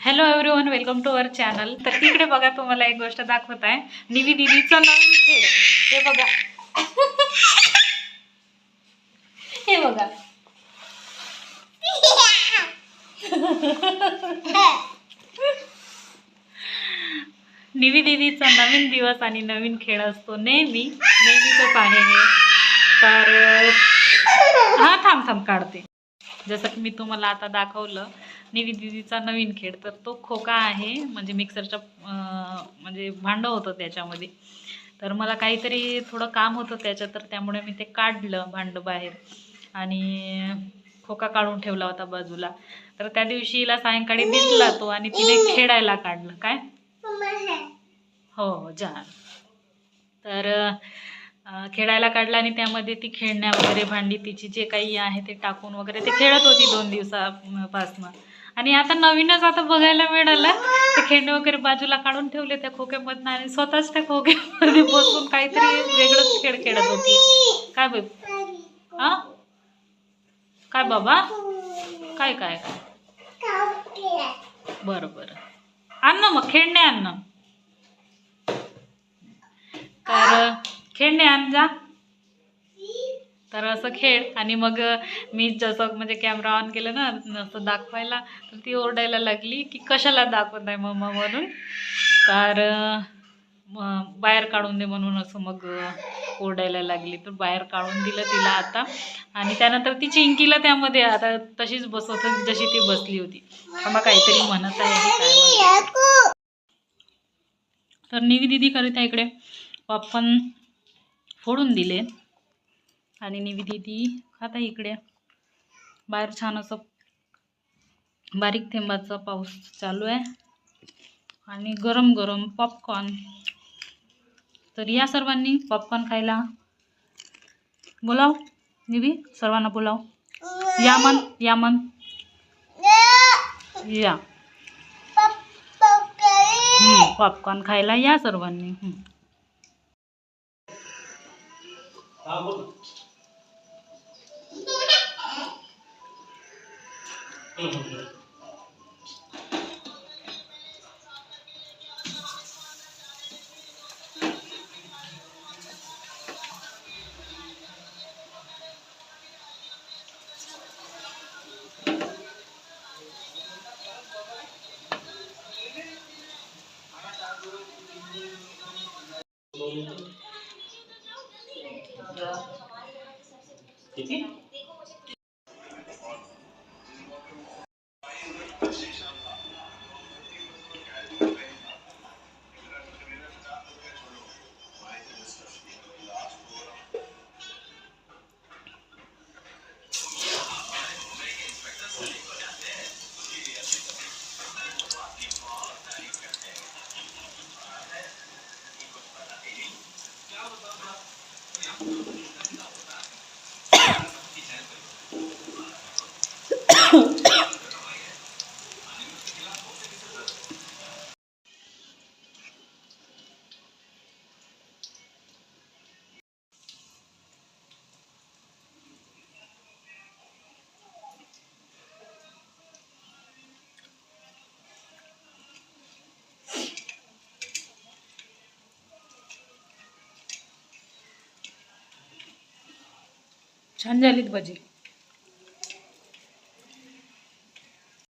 Hello everyone welcome to our channel तर तिकडे बघा तुम्हाला एक गोष्ट दाखवत आहे. निवी दिदीचा नवीन खेळ. हे बघा. हे बघा. निवी दिदीचा नवीन दिवस आणि नवीन खेळ असतो. नेहमी नेहमीच आहे हे. तर हा थांब थांब काढते. जसं की मी तुम्हाला आता दाखवलं निवी दिदीचा नवीन खेळ. तर तो खोका आहे म्हणजे मिक्सरच्या म्हणजे भांडं होतं त्याच्यामध्ये. तर मला काहीतरी थोडं काम होतं त्याच्यात तर त्यामुळे मी ते काढलं भांडं बाहेर. आणि खोका काढून ठेवला होता बाजूला. तर त्या दिवशीला सायंकाळी दिसला तो आणि तिने खेळायला काढलं. काय? हो, हो जा तर खेळायला काढला आणि त्यामध्ये ती खेळण्या वगैरे भांडी तिची जे काही आहे ते टाकून वगैरे ते खेळत होती दोन दिवसापासनं. आणि आता नवीनच आता बघायला मिळालं. ते खेळणे वगैरे बाजूला काढून ठेवले त्या खोक्यामधनं आणि स्वतःच त्या खोक्यामध्ये बसून काहीतरी वेगळंच खेळ खेळत होती. काय बाई? हा काय बाबा? काय काय काय? बरं बरं. आण ना मग खेळणे आण ना. तर खेळणे आण जा. तर असं खेळ. आणि मग मी जसं म्हणजे कॅमेरा ऑन केलं ना असं दाखवायला तर ती ओरडायला लागली की कशाला दाखवत आहे मम्मा म्हणून? तर बाहेर काढून दे म्हणून असं मग ओरडायला लागली. तर बाहेर काढून दिलं तिला आता. आणि त्यानंतर ती चिंकीला त्यामध्ये आता तशीच बसवत होती जशी ती बसली होती. मग काहीतरी म्हणत आहे काय तर निवी दिदी करीत इकडे. पप्पन फोडून दिले. आणि निवी ती खाता इकडे. बाहेर छान असं बारीक थेंबाचा पाऊस चालू आहे. आणि गरम गरम पॉपकॉर्न तर या सर्वांनी पॉपकॉर्न खायला बोलाव. निवी सर्वांना बोलाव. या मन या मन. या. पॉपकॉर्न खायला या सर्वांनी. किती? Oh. छान झालीत भजी.